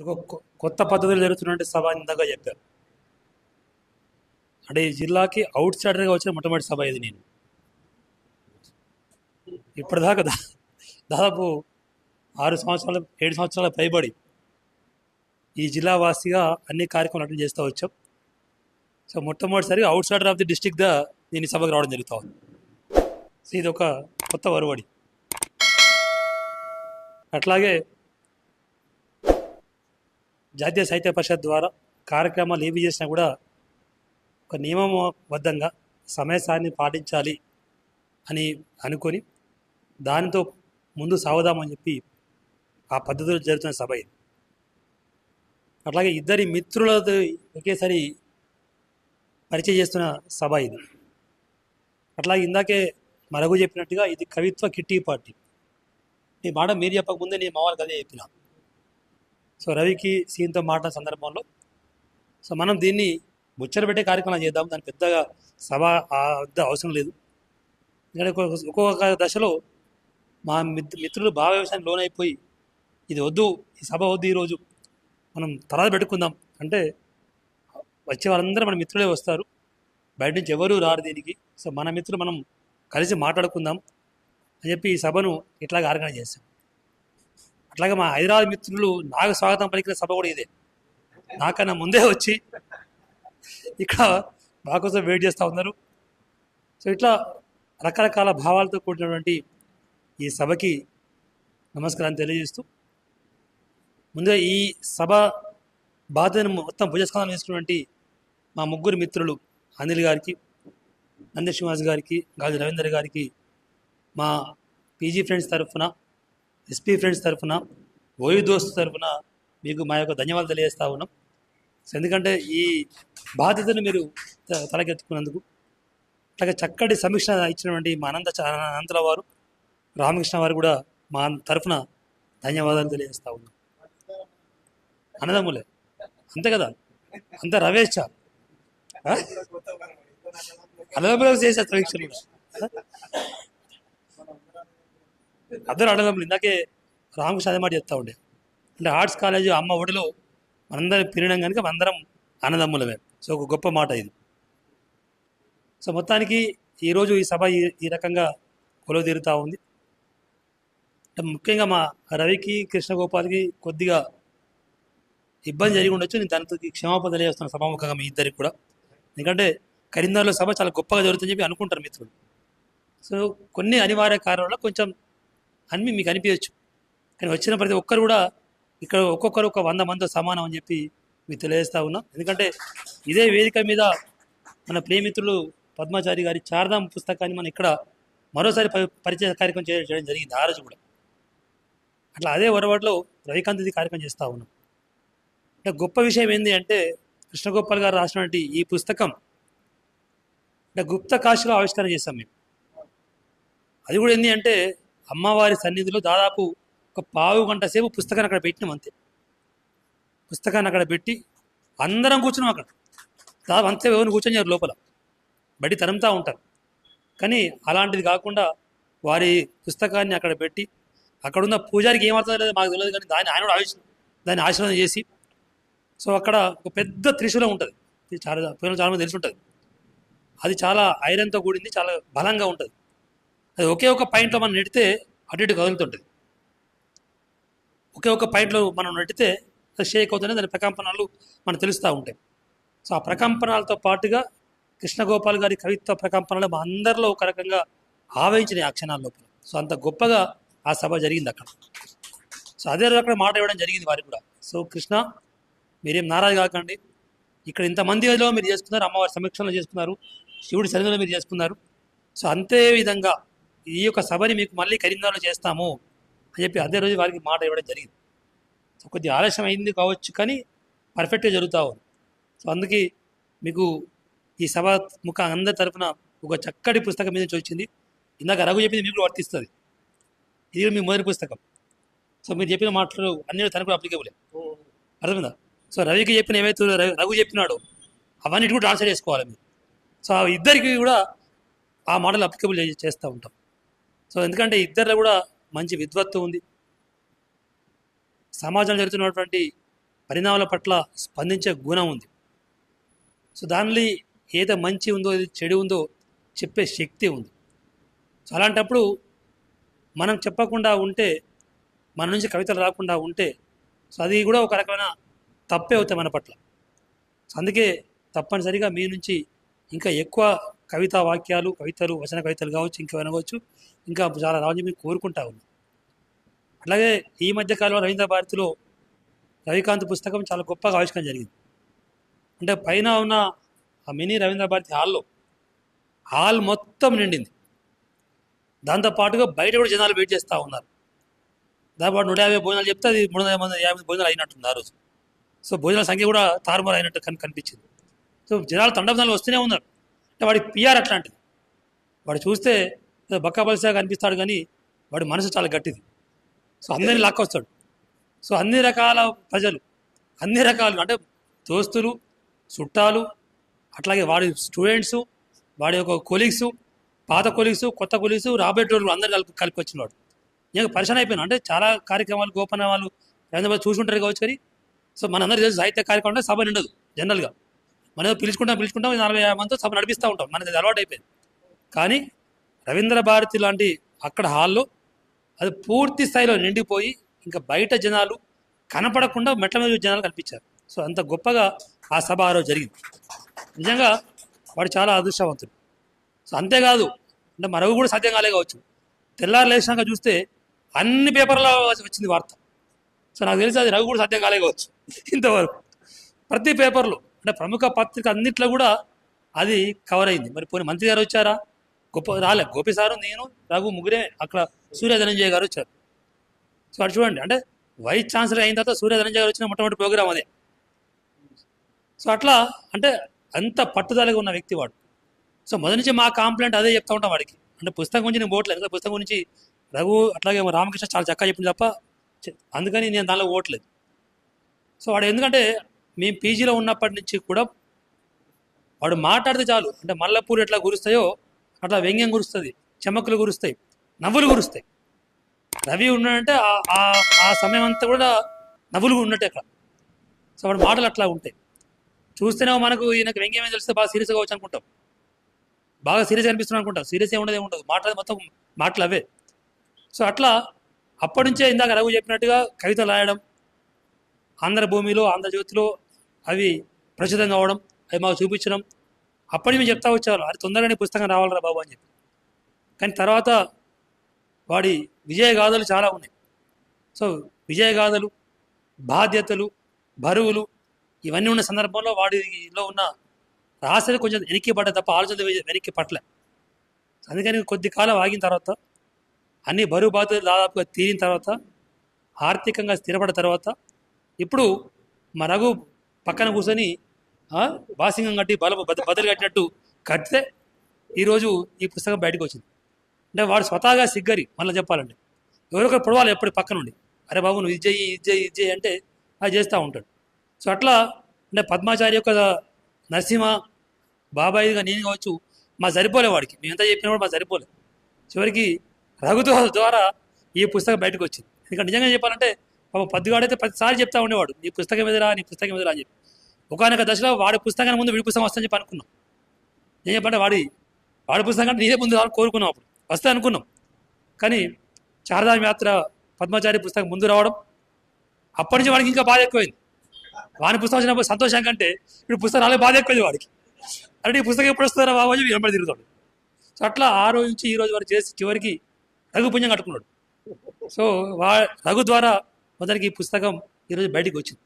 ఒక కొత్త పద్ధతులు జరుగుతున్నటువంటి సభ ఇందాక చెప్పారు అంటే ఈ జిల్లాకి అవుట్ సైడర్గా వచ్చిన మొట్టమొదటి సభ ఇది నేను. ఇప్పటిదాకా దా దాదాపు ఆరు సంవత్సరాల ఏడు సంవత్సరాల పైబడి ఈ జిల్లా వాసిగా అన్ని కార్యక్రమాలు అటెండ్ చేస్తూ వచ్చాం. సో మొట్టమొదటిసారి అవుట్ సైడర్ ఆఫ్ ది డిస్టిక్గా నేను ఈ సభకు రావడం జరుగుతా ఉంది. సో ఇది ఒక కొత్త వరువడి. అట్లాగే జాతీయ సాహిత్య పరిషత్ ద్వారా కార్యక్రమాలు ఏవి చేసినా కూడా ఒక నియమబద్ధంగా సమయసాన్ని పాటించాలి అని అనుకొని దానితో ముందు సాగుదామని చెప్పి ఆ పద్ధతిలో జరుగుతున్న సభ ఇది. అట్లాగే ఇద్దరి మిత్రులతో ఒకేసారి పరిచయం చేస్తున్న సభ ఇది. అట్లాగే ఇందాకే మరగు చెప్పినట్టుగా ఇది కవిత్వ కిట్టి పార్టీ. ఈ మాట మీరు చెప్పకముందే నేను మా అదే చెప్పినాను సో రవికి సీన్తో మాట్లాడిన సందర్భంలో సో మనం దీన్ని ముచ్చట పెట్టే కార్యక్రమం చేద్దాం. దాని పెద్దగా సభ అవసరం లేదు. ఎందుకంటే ఒక్కొక్క ఒక్కొక్క దశలో మా మిత్రులు భావ వ్యవసాయం లోనైపోయి ఇది వద్దు ఈ సభ వద్దు ఈరోజు మనం తర్వాత పెట్టుకుందాం. అంటే వచ్చే వాళ్ళందరూ మన మిత్రులే వస్తారు. బయట నుంచి ఎవరు రారు దీనికి. సో మన మిత్రులు మనం కలిసి మాట్లాడుకుందాం అని చెప్పి ఈ సభను ఇట్లాగ ఆర్గనైజ్ చేశాం. అట్లాగే మా హైదరాబాద్ మిత్రులు నాకు స్వాగతం పలికిన సభ కూడా ఇదే. నాకన్నా ముందే వచ్చి ఇక్కడ మా కోసం వెయిట్ చేస్తూ ఉన్నారు. సో ఇట్లా రకరకాల భావాలతో కూడినటువంటి ఈ సభకి నమస్కారం తెలియజేస్తూ ముందుగా ఈ సభ బాధ్యతను మొత్తం భుజస్కంధం చేసినటువంటి మా ముగ్గురు మిత్రులు అనిల్ గారికి నంది శ్రీనివాస్ గారికి గాజు రవీందర్ గారికి మా పీజీ ఫ్రెండ్స్ తరఫున ఎస్పీ ఫ్రెండ్స్ తరఫున ఓయూ దోస్తు తరఫున మీకు మా యొక్క ధన్యవాదాలు తెలియజేస్తా ఉన్నాం. ఎందుకంటే ఈ బాధ్యతను మీరు తలకెత్తుకున్నందుకు అలాగే చక్కటి సమీక్ష ఇచ్చినటువంటి మా అనంత అనంతల వారు రామకృష్ణ వారు కూడా మా తరఫున ధన్యవాదాలు తెలియజేస్తా ఉన్నాం. అన్నదమ్ములే అంతే కదా? అంత రవేష్ చా అన్నదమ్ములకు చేసే సమీక్షలు కూడా. అందరూ అన్నదమ్ములు ఇందాకే రామకృష్ణ అదే మాట చెప్తా ఉండే. అంటే ఆర్ట్స్ కాలేజ్ అమ్మ ఒడిలో మనందరం పిరడం కనుక మనందరం అన్నదమ్ములమే సో ఒక గొప్ప మాట ఇది. సో మొత్తానికి ఈరోజు ఈ సభ ఈ ఈ రకంగా కొలువు తీరుతూ ఉంది. ముఖ్యంగా మా రవికి కృష్ణగోపాల్కి కొద్దిగా ఇబ్బంది జరిగి ఉండొచ్చు. నేను దానికి క్షమాపణ తెలియజేస్తున్నాను సభాముఖంగా మీ ఇద్దరికి కూడా. ఎందుకంటే కరీంనగర్లో సభ చాలా గొప్పగా జరుగుతుందని చెప్పి అనుకుంటారు మిత్రులు. సో కొన్ని అనివార్య కారణాల కొంచెం అని మీకు అనిపించవచ్చు కానీ వచ్చిన ప్రతి ఒక్కరు కూడా ఇక్కడ ఒక్కొక్కరు ఒక వంద మందితో సమానం అని చెప్పి మీకు తెలియజేస్తా ఉన్నా. ఎందుకంటే ఇదే వేదిక మీద మన ప్రేమితులు పద్మాచారి గారి చారదాం పుస్తకాన్ని మనం ఇక్కడ మరోసారి పరిచయ కార్యక్రమం చేయడం జరిగింది ఆ రోజు కూడా. అట్లా అదే ఒరవడిలో రవికాంత్ ఇది కార్యక్రమం చేస్తూ ఉన్నాం. అంటే గొప్ప విషయం ఏంటి అంటే కృష్ణగోపాల్ గారు రాసినటువంటి ఈ పుస్తకం అంటే గుప్త కాశీలో ఆవిష్కరణ చేస్తాం మేము. అది కూడా ఏంటి అంటే అమ్మవారి సన్నిధిలో దాదాపు ఒక పావు గంట సేపు పుస్తకాన్ని అక్కడ పెట్టినాం అంతే. పుస్తకాన్ని అక్కడ పెట్టి అందరం కూర్చున్నాం అక్కడ. దాదాపు అంతే ఎవరిని కూర్చొని లోపల. బడి తరుముతూ ఉంటారు. కానీ అలాంటిది కాకుండా వారి పుస్తకాన్ని అక్కడ పెట్టి అక్కడున్న పూజారికి ఏమర్థం లేదు మాకు తెలియదు కానీ దాన్ని ఆయన కూడా ఆవిష్ దాన్ని ఆశీర్వాదం చేసి సో అక్కడ ఒక పెద్ద త్రిశూలం ఉంటుంది. చాలా చాలా మంది తెలిసి ఉంటుంది. అది చాలా ఐరన్తో కూడింది చాలా బలంగా ఉంటుంది. అది ఒకే ఒక పాయింట్లో మనం నెడితే అటు ఇటు కదులుతుంటుంది. ఒకే ఒక పాయింట్లో మనం నెట్టితే అది షేక్ అవుతుంది దాని ప్రకంపనాలు మనకు తెలుస్తూ ఉంటాయి. సో ఆ ప్రకంపనాలతో పాటుగా కృష్ణగోపాల్ గారి కవిత్వ ప్రకంపనలు మా అందరిలో ఒక రకంగా ఆవహించినాయి ఆ క్షణాల లోపల. సో అంత గొప్పగా ఆ సభ జరిగింది అక్కడ. సో అదే అక్కడ మాట ఇవ్వడం జరిగింది వారికి కూడా. సో కృష్ణ మీరేం నారాజు కాకండి. ఇక్కడ ఇంతమందిలో మీరు చేసుకున్నారు అమ్మవారి సమక్షంలో చేసుకున్నారు శివుడి సన్నిధిలో మీరు చేసుకున్నారు. సో అంతే విధంగా ఈ యొక్క సభని మీకు మళ్ళీ కరీంనగర్లో చేస్తాము అని చెప్పి అదే రోజు వారికి మాట ఇవ్వడం జరిగింది. సో కొద్దిగా ఆలస్యం అయింది కావచ్చు కానీ పర్ఫెక్ట్గా జరుగుతూ ఉంది. సో అందుకే మీకు ఈ సభ ముఖ అందరి తరపున ఒక చక్కటి పుస్తకం మీద వచ్చింది. ఇందాక రఘు చెప్పింది మీకు కూడా వర్తిస్తుంది. ఇది మీ మొదటి పుస్తకం. సో మీరు చెప్పిన మాటలు అన్ని తనకు అప్లికేబులే అర్థమైందా? సో రవికి చెప్పిన ఏవైతే రవి- రఘు చెప్పినాడో అవన్నీ కూడా ట్రాన్స్లేట్ చేసుకోవాలి మీరు. సో ఇద్దరికి కూడా ఆ మోడల్ అప్లికబుల్ చేస్తూ ఉంటాం. సో ఎందుకంటే ఇద్దరిలో కూడా మంచి విద్వత్తు ఉంది. సమాజంలో జరుగుతున్నటువంటి పరిణామాల పట్ల స్పందించే గుణం ఉంది. సో దానిలో ఏదో మంచి ఉందో ఏది చెడు ఉందో చెప్పే శక్తి ఉంది. సో అలాంటప్పుడు మనం చెప్పకుండా ఉంటే మన నుంచి కవితలు రాకుండా ఉంటే సో అది కూడా ఒక రకమైన తప్పే అవుతాయి మన పట్ల. సో అందుకే తప్పనిసరిగా మీ నుంచి ఇంకా ఎక్కువ కవితా వాక్యాలు కవితలు వచన కవితలు కావచ్చు ఇంకేమైనా కావచ్చు ఇంకా చాలా రావాలని మేము కోరుకుంటా ఉన్నాం. అలాగే ఈ మధ్య కాలంలో రవీంద్ర భారతిలో రవికాంత్ పుస్తకం చాలా గొప్పగా ఆవిష్కరణ జరిగింది. అంటే పైన ఉన్న ఆ మినీ రవీంద్ర భారతి హాల్లో హాల్ మొత్తం నిండింది. దాంతోపాటుగా బయట కూడా జనాలు వెయిట్ చేస్తూ ఉన్నారు. దాదాపు నూట యాభై భోజనాలు చెప్తే అది మూడు వందల మంది యాభై భోజనాలు అయినట్టుంది ఆ రోజు. సో భోజనాల సంఖ్య కూడా తారుమారు అయినట్టు కనిపించింది. సో జనాలు తండపదాలు వస్తూనే ఉన్నారు. అంటే వాడి పిఆర్ అట్లాంటిది. వాడు చూస్తే బక్కా బలిసాగా కనిపిస్తాడు కానీ వాడి మనసు చాలా గట్టిది. సో అందరినీ లాక్కొస్తాడు. సో అన్ని రకాల ప్రజలు అన్ని రకాలు అంటే దోస్తులు చుట్టాలు అట్లాగే వాడి స్టూడెంట్స్ వాడి యొక్క కొలీగ్స్ పాత కొలీగ్స్ కొత్త కొలీగ్స్ రాబోయేటోళ్ళు అందరు కలిపి కలిపి వచ్చినవాడు. నేను పరిశ్రమ అయిపోయినా అంటే చాలా కార్యక్రమాలు గోపన వాళ్ళు హైదరాబాద్ చూసుకుంటారు కావచ్చు కానీ సో మనందరూ తెలుసు సాహిత్య కార్యక్రమం సభ నిండదు జనరల్గా. మనం పిలుచుకుంటాం పిలుచుకుంటాం నలభై యాభై మందితో సభ నడిపిస్తూ ఉంటాం. మనది అలవాటు అయిపోయింది. కానీ రవీంద్ర భారతి లాంటి అక్కడ హాల్లో అది పూర్తి స్థాయిలో నిండిపోయి ఇంకా బయట జనాలు కనపడకుండా మెట్ల మీద జనాలు కనిపించారు. సో అంత గొప్పగా ఆ సభ ఆ రోజు జరిగింది. నిజంగా వాడు చాలా అదృష్టవంతుడు. సో అంతేకాదు అంటే మరొక కూడా సాధ్యం కాలే కావచ్చు. తెల్లారు లేచినాక చూస్తే అన్ని పేపర్లో వచ్చింది వార్త. సో నాకు తెలిసి అది రఘు కూడా సాధ్యం కాలే కావచ్చు. ఇంతవరకు ప్రతి పేపర్లో అంటే ప్రముఖ పత్రిక అన్నిట్లో కూడా అది కవర్ అయింది. మరి పోనీ మంత్రి గారు వచ్చారా? గొప్ప రాలే. గోపి సారు నేను రఘు ముగ్గురే అక్కడ సూర్య ధనంజయ గారు వచ్చారు. సో అటు చూడండి. అంటే వైస్ ఛాన్సలర్ అయిన తర్వాత సూర్య ధనంజయ గారు వచ్చిన మొట్టమొదటి ప్రోగ్రామ్ అదే. సో అట్లా అంటే అంత పట్టుదలగా ఉన్న వ్యక్తి వాడు. సో మొదటి నుంచి మా కాంప్లైంట్ అదే చెప్తా ఉంటాం వాడికి. అంటే పుస్తకం గురించి నేను ఓట్లేదు పుస్తకం గురించి రఘు అట్లాగే రామకృష్ణ చాలా చక్కగా చెప్పింది తప్ప చె- అందుకని నేను దానిలో ఓట్లేదు సో వాడు ఎందుకంటే మేము పీజీలో ఉన్నప్పటి నుంచి కూడా వాడు మాట్లాడితే చాలు. అంటే మల్లెపూలు ఎట్లా కురుస్తాయో అట్లా వ్యంగ్యం కురుస్తుంది చెమకులు కురుస్తాయి నవ్వులు కురుస్తాయి. రవి ఉన్నాడంటే ఆ- ఆ- సమయం అంతా కూడా నవ్వులు ఉన్నట్టే అక్కడ. సో వాడు మాటలు అట్లా ఉంటాయి. చూస్తేనే మనకు ఈయనకు వ్యంగ్యం ఏం తెలిస్తే బాగా సీరియస్గా వచ్చి అనుకుంటాం. బాగా సీరియస్ అనిపిస్తున్నాం అనుకుంటాం. సీరియస్ ఏముండదు ఏముండదు మాట్లాడే మొత్తం మాటలు అవే. సో అట్లా అప్పటి నుంచే ఇందాక రఘు చెప్పినట్టుగా కవితలు రాయడం ఆంధ్ర భూమిలో ఆంధ్రజ్యోతిలో అవి ప్రచురం కావడం అవి మాకు చూపించడం. అప్పటి మేము చెప్తా వచ్చారు అది తొందరగానే పుస్తకం రావాలరా బాబు అని చెప్పి. కానీ తర్వాత వాడి విజయగాథలు చాలా ఉన్నాయి. సో విజయగాథలు బాధ్యతలు బరువులు ఇవన్నీ ఉన్న సందర్భంలో వాడిలో ఉన్న రాసేది కొంచెం వెనక్కి పడ్డ తప్ప ఆలోచన వెనక్కి పట్టలే. అందుకని కొద్ది కాలం ఆగిన తర్వాత అన్ని బరువు బాధ్యతలు దాదాపుగా తీరిన తర్వాత ఆర్థికంగా స్థిరపడిన తర్వాత ఇప్పుడు మా రఘు పక్కన కూర్చొని వాసింగం కట్టి బల బదులు కట్టినట్టు కట్టితే ఈరోజు ఈ పుస్తకం బయటకు వచ్చింది. అంటే వాడు స్వతహాగా సిగ్గరి మళ్ళీ చెప్పాలంటే. ఎవరొకరు పొడవాలి ఎప్పుడు పక్కన ఉండి అరే బాబు నువ్వు ఇది చేయి ఇది చేయి ఇది చెయ్యి అంటే అది చేస్తూ ఉంటాడు. సో అట్లా అంటే పద్మాచారి యొక్క నరసింహ బాబాయిగా నేను కావచ్చు మా సరిపోలే వాడికి. మేము చెప్పినా కూడా మా సరిపోలే. చివరికి రఘుతో ద్వారా ఈ పుస్తకం బయటకు వచ్చింది. ఎందుకంటే నిజంగా చెప్పాలంటే పాప పద్దుగాడైతే ప్రతిసారి చెప్తా ఉండేవాడు నీ పుస్తకం ఎదురా నీ పుస్తకం ఎదురా అని చెప్పి. ఒకనొక దశలో వాడి పుస్తకాన్ని ముందు వీడి పుస్తకం వస్తుందని చెప్పి అనుకున్నాం. నేను చెప్పంటే వాడి వాడి పుస్తకం అంటే నీదే ముందు రావాలని కోరుకున్నాం అప్పుడు. వస్తే అనుకున్నాం. కానీ చారధామ యాత్ర పద్మాచారి పుస్తకం ముందు రావడం అప్పటి నుంచి వాడికి ఇంకా బాధ ఎక్కువైంది. వాని పుస్తకం వచ్చినప్పుడు సంతోషం కంటే ఇప్పుడు పుస్తకం రాలే బాధ ఎక్కువైంది వాడికి. అంటే ఈ పుస్తకం ఎప్పుడు వస్తారా బాబు అని వెంబడి తిరుగుతాడు. సో అట్లా ఆ రోజు నుంచి ఈ రోజు వరకు చేసి చివరికి రఘు పుణ్యం కట్టుకున్నాడు. సో వా రఘు ద్వారా మొదటికి ఈ పుస్తకం ఈరోజు బయటికి వచ్చింది.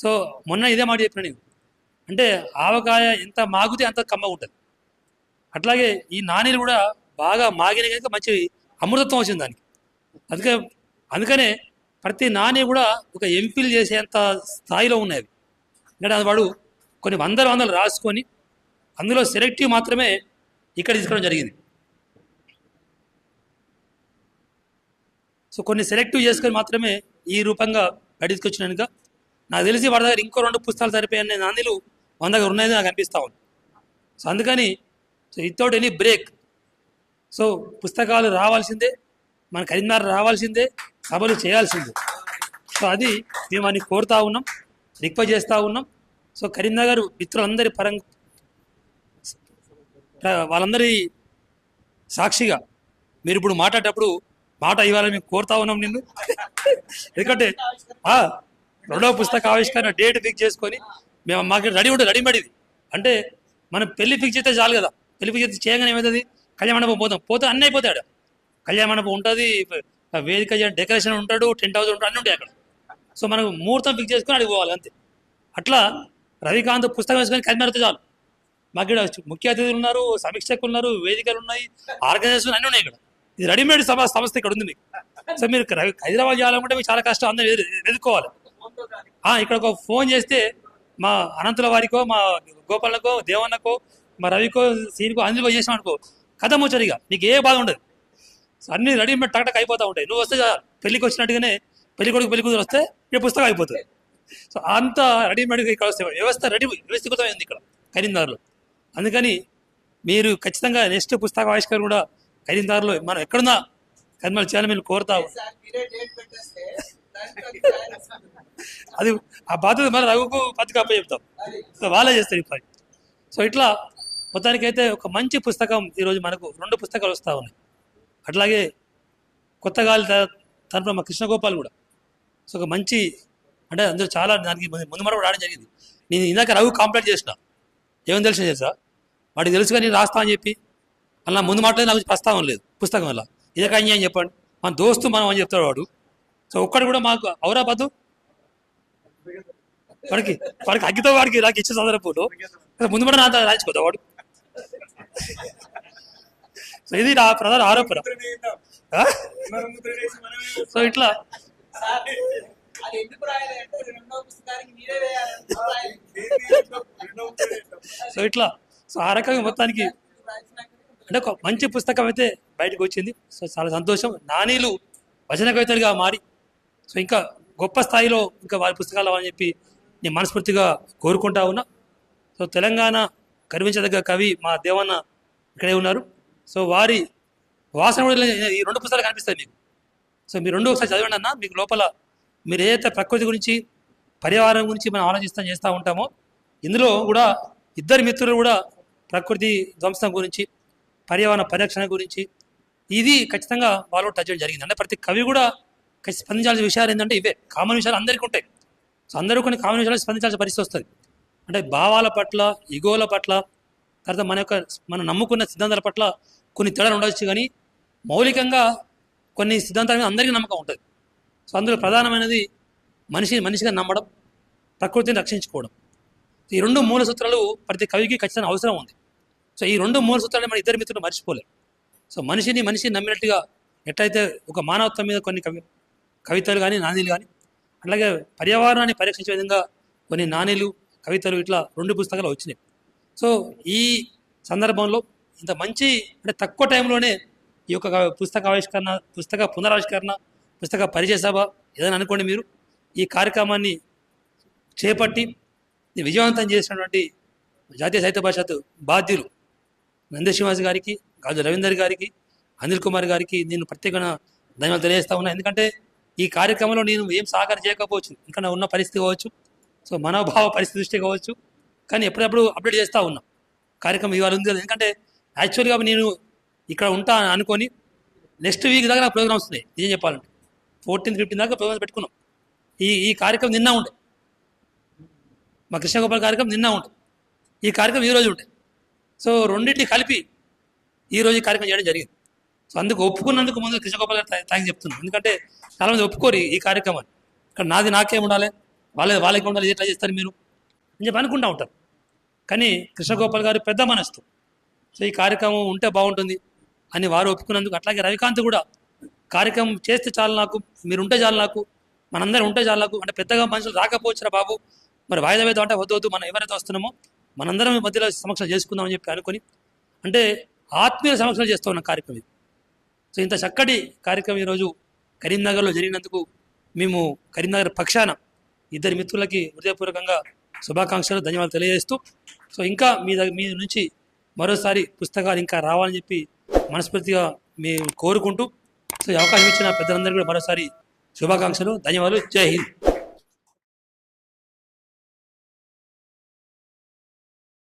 సో మొన్న ఇదే మాట చెప్పిన నేను. అంటే ఆవకాయ ఎంత మాగితే అంత కమ్మగా ఉంటుంది. అట్లాగే ఈ నాణ్యలు కూడా బాగా మాగిన కనుక మంచి అమృతత్వం వచ్చింది దానికి. అందుకే అందుకనే ప్రతి నాణ్య కూడా ఒక ఎంపీలు చేసేంత స్థాయిలో ఉన్నాయి అవి. ఎందుకంటే అది వాడు కొన్ని వందల వందలు రాసుకొని అందులో సెలెక్టివ్ మాత్రమే ఇక్కడ తీసుకోవడం జరిగింది. సో కొన్ని సెలెక్టివ్ చేసుకొని మాత్రమే ఈ రూపంగా బయట తీసుకొచ్చినాక నాకు తెలిసి వాడి దగ్గర ఇంకో రెండు పుస్తకాలు సరిపోయే నాందిలు మన దగ్గర ఉన్నాయని నాకు అనిపిస్తా ఉంది. సో అందుకని so without any break so పుస్తకాలు రావాల్సిందే మన కరీంనగర్ రావాల్సిందే సభలు చేయాల్సిందే. సో అది మేము అని కోరుతా ఉన్నాం రిక్వెస్ట్ చేస్తూ ఉన్నాం. సో కరీంనగర్ మిత్రులందరి పరంగా వాళ్ళందరి సాక్షిగా మీరు ఇప్పుడు మాట్లాడేటప్పుడు మాట ఇవ్వాలని మేము కోరుతా ఉన్నాం నిన్ను. ఎందుకంటే రెండవ పుస్తక ఆవిష్కరణ డేట్ ఫిక్స్ చేసుకొని మేము మాకు రెడీ ఉంటుంది రెడీమేడ్ అంటే మనం పెళ్ళి ఫిక్స్ చేస్తే చాలు కదా. పెళ్ళి ఫిక్స్ చేస్తే చేయగానే ఏమవుతుంది? కళ్యాణ మండపం పోతాం. పోతే అన్నీ అయిపోతాడు. కళ్యాణ మండపం ఉంటుంది వేదిక డెకరేషన్ ఉంటాడు టెంట్ హౌస్ ఉంటాడు అన్నీ ఉంటాయి అక్కడ. సో మనం ముహూర్తం ఫిక్స్ చేసుకొని అడిగి పోవాలి అంతే. అట్లా రవికాంత్ పుస్తకం వేసుకొని కలిసి చాలు. మాకు ఇక్కడ ముఖ్య అతిథులు ఉన్నారు సమీక్షకులు ఉన్నారు వేదికలు ఉన్నాయి ఆర్గనైజేషన్ అన్నీ ఉన్నాయి ఇక్కడ. ఇది రెడీమేడ్ సభ సంస్థ ఇక్కడ ఉంది మీకు. సో మీరు హైదరాబాద్ చేయాలంటే మీకు చాలా కష్టం అందరూ ఎదుర్కోవాలి. ఇక్కడ ఒక ఫోన్ చేస్తే మా అనంతుల వారికో మా గోపాలకో దేవన్నకో మా రవికో సీనికో అందులో చేసాం అనుకో. కథ ముచ్చరిగా నీకు ఏ బాధ ఉండదు. అన్ని రెడీమేడ్ టక్ టక్ అయిపోతూ ఉంటాయి. నువ్వు వస్తే పెళ్ళికి పెళ్ళికి వచ్చినట్టుగానే పెళ్ళి కొడుకు పెళ్ళి కూతురు వస్తే ఈ పుస్తకం అయిపోతుంది. సో అంత రెడీమేడ్గా ఇక్కడ వస్తే వ్యవస్థ రెడీ వ్యవస్థీకృతమైంది ఇక్కడ కరీంనగర్లో. అందుకని మీరు ఖచ్చితంగా నెక్స్ట్ పుస్తక ఆవిష్కరణ కూడా కరీంనగర్లో మనం ఎక్కడున్నా కర్మలు చేయాలని మేము కోరుతాము అది ఆ బాధ్యత మన రఘుకు పత్రిక అప్ప చెప్తాం. వాళ్ళే చేస్తారు ఈ సో ఇట్లా మొత్తానికైతే ఒక మంచి పుస్తకం ఈరోజు మనకు రెండు పుస్తకాలు వస్తూ ఉన్నాయి. అట్లాగే కొత్తగా తరఫున మా కృష్ణగోపాల్ కూడా. సో ఒక మంచి అంటే అందరూ చాలా దానికి ముందు- ముందు మనం రావడం జరిగింది. నేను ఇందాక రఘు కాంప్లైంట్ చేసిన. ఏమని తెలిసిన చేసా వాడికి తెలుసుగా నేను రాస్తా అని చెప్పి. అలా ముందు మాట్లాడి నాకు ప్రస్తావన లేదు. పుస్తకం వల్ల ఇదే అని చెప్పండి. మన దోస్తు మనం అని చెప్తాడు వాడు. సో ఒక్కడు కూడా మాకు అవురా పద్దు వాడికి వాడికి అగ్గితో వాడికి నాకు ఇచ్చే సందర్భంలో ముందు కూడా నాతో రాయించుకోదా వాడు? సో ఇది నా ప్రధాన ఆరోపణ. సో ఇట్లా. సో ఇట్లా. సో ఆ రకంగా మొత్తానికి అంటే ఒక మంచి పుస్తకం అయితే బయటకు వచ్చింది. సో చాలా సంతోషం. నానీలు వచన కవితలుగా మారి సో ఇంకా గొప్ప స్థాయిలో ఇంకా వారి పుస్తకాలు అవ్వాలని చెప్పి నేను మనస్ఫూర్తిగా కోరుకుంటా ఉన్నా. సో తెలంగాణ కనిపించదగ్గ కవి మా దేవన్న ఇక్కడే ఉన్నారు. సో వారి వాసన కూడా ఈ రెండు పుస్తకాలు కనిపిస్తాయి మీకు. సో మీరు రెండు ఒకసారి చదవండి అన్న మీకు లోపల మీరు ఏదైతే ప్రకృతి గురించి పర్యావరణం గురించి మనం ఆలోచిస్తాం చేస్తూ ఉంటామో ఇందులో కూడా ఇద్దరు మిత్రులు కూడా ప్రకృతి ధ్వంసం గురించి పర్యావరణ పరిరక్షణ గురించి ఇది ఖచ్చితంగా వాళ్ళు టచ్ చేయడం జరిగింది. అంటే ప్రతి కవి కూడా స్పందించాల్సిన విషయాలు ఏంటంటే ఇవే. కామన్ విషయాలు అందరికీ ఉంటాయి. సో అందరూ కొన్ని కామన్ విషయాలు స్పందించాల్సిన పరిస్థితి వస్తుంది. అంటే భావాల పట్ల ఇగోల పట్ల తర్వాత మన యొక్క మనం నమ్ముకున్న సిద్ధాంతాల పట్ల కొన్ని తేడాలు ఉండవచ్చు కానీ మౌలికంగా కొన్ని సిద్ధాంతాల మీద అందరికీ నమ్మకం ఉంటుంది. సో అందులో ప్రధానమైనది మనిషిని మనిషిగా నమ్మడం ప్రకృతిని రక్షించుకోవడం. ఈ రెండు మూల సూత్రాలు ప్రతి కవికి ఖచ్చితంగా అవసరం ఉంది. సో ఈ రెండు మూల సూత్రాలు మన ఇద్దరు మిత్రులు మర్చిపోలేరు సో మనిషిని మనిషిని నమ్మినట్టుగా ఎట్లయితే ఒక మానవత్వం మీద కొన్ని కవి కవితలు కానీ నాణ్యలు కానీ అట్లాగే పర్యావరణాన్ని పరీక్షించే విధంగా కొన్ని నాణ్యలు కవితలు ఇట్లా రెండు పుస్తకాలు వచ్చినాయి. సో ఈ సందర్భంలో ఇంత మంచి అంటే తక్కువ టైంలోనే ఈ యొక్క పుస్తక ఆవిష్కరణ పుస్తక పునరావిష్కరణ పుస్తక పరిచయ సభ ఏదైనా అనుకోండి మీరు ఈ కార్యక్రమాన్ని చేపట్టి విజయవంతం చేసినటువంటి జాతీయ సాహిత్య పరిషత్ బాధ్యులు నందశ్రీవాస్ గారికి గాజు రవీందర్ గారికి అనిల్ కుమార్ గారికి నేను ప్రత్యేకంగా ధన్యవాదాలు తెలియజేస్తా ఉన్నా. ఎందుకంటే ఈ కార్యక్రమంలో నేను ఏం సహకారం చేయకపోవచ్చు ఇంకా నా ఉన్న పరిస్థితి కావచ్చు సో మనోభావ పరిస్థితి దృష్టి కావచ్చు కానీ ఎప్పుడప్పుడు అప్డేట్ చేస్తూ ఉన్నాం. కార్యక్రమం ఇవాళ ఉంది కదా ఎందుకంటే యాక్చువల్గా నేను ఇక్కడ ఉంటా అనుకొని నెక్స్ట్ వీక్ దాకా నాకు ప్రోగ్రామ్స్ ఉన్నాయి నిజం చెప్పాలంటే. ఫోర్టీన్త్ ఫిఫ్టీన్ దాకా ప్రోగ్రామ్స్ పెట్టుకున్నాం. ఈ ఈ కార్యక్రమం నిన్న ఉండే. మా కృష్ణగోపాల్ కార్యక్రమం నిన్న ఉండే. ఈ కార్యక్రమం ఈ రోజు సో రెండింటిని కలిపి ఈ రోజు ఈ కార్యక్రమం చేయడం జరిగింది. సో అందుకు ఒప్పుకున్నందుకు ముందు కృష్ణగోపాల్ గారు థ్యాంక్స్ చెప్తున్నాను ఎందుకంటే చాలామంది ఒప్పుకోరు ఈ- ఈ కార్యక్రమాన్ని. ఇక్కడ నాది నాకేం ఉండాలి? వాళ్ళ వాళ్ళకి ఉండాలి? ఎట్లా చేస్తారు మీరు? అని చెప్పి అనుకుంటా ఉంటారు. కానీ కృష్ణగోపాల్ గారు పెద్ద మనస్సు సో ఈ కార్యక్రమం ఉంటే బాగుంటుంది అని వారు ఒప్పుకున్నందుకు అట్లాగే రవికాంత్ కూడా కార్యక్రమం చేస్తే చాలు నాకు మీరు ఉంటే చాలు నాకు మనందరం ఉంటే చాలు నాకు అంటే పెద్దగా మనుషులు రాకపోవచ్చురా బాబు. మరి వాయిదా వేద అంటే వద్దు వద్దు మనం ఎవరైతే వస్తున్నామో మనందరం ఈ మధ్యలో సమక్షం చేసుకుందామని చెప్పి అనుకుని అంటే ఆత్మీయ సమక్షంలో చేస్తూ ఉన్న కార్యక్రమం ఇది. సో ఇంత చక్కటి కార్యక్రమం ఈరోజు కరీంనగర్లో జరిగినందుకు మేము కరీంనగర్ పక్షాన ఇద్దరి మిత్రులకి హృదయపూర్వకంగా శుభాకాంక్షలు ధన్యవాదాలు తెలియజేస్తూ సో ఇంకా మీ దగ్గర మీ నుంచి మరోసారి పుస్తకాలు ఇంకా రావాలని చెప్పి మనస్ఫూర్తిగా మేము కోరుకుంటూ సో అవకాశం ఇచ్చిన పెద్దలందరికీ కూడా మరోసారి శుభాకాంక్షలు ధన్యవాదాలు జై హింద్.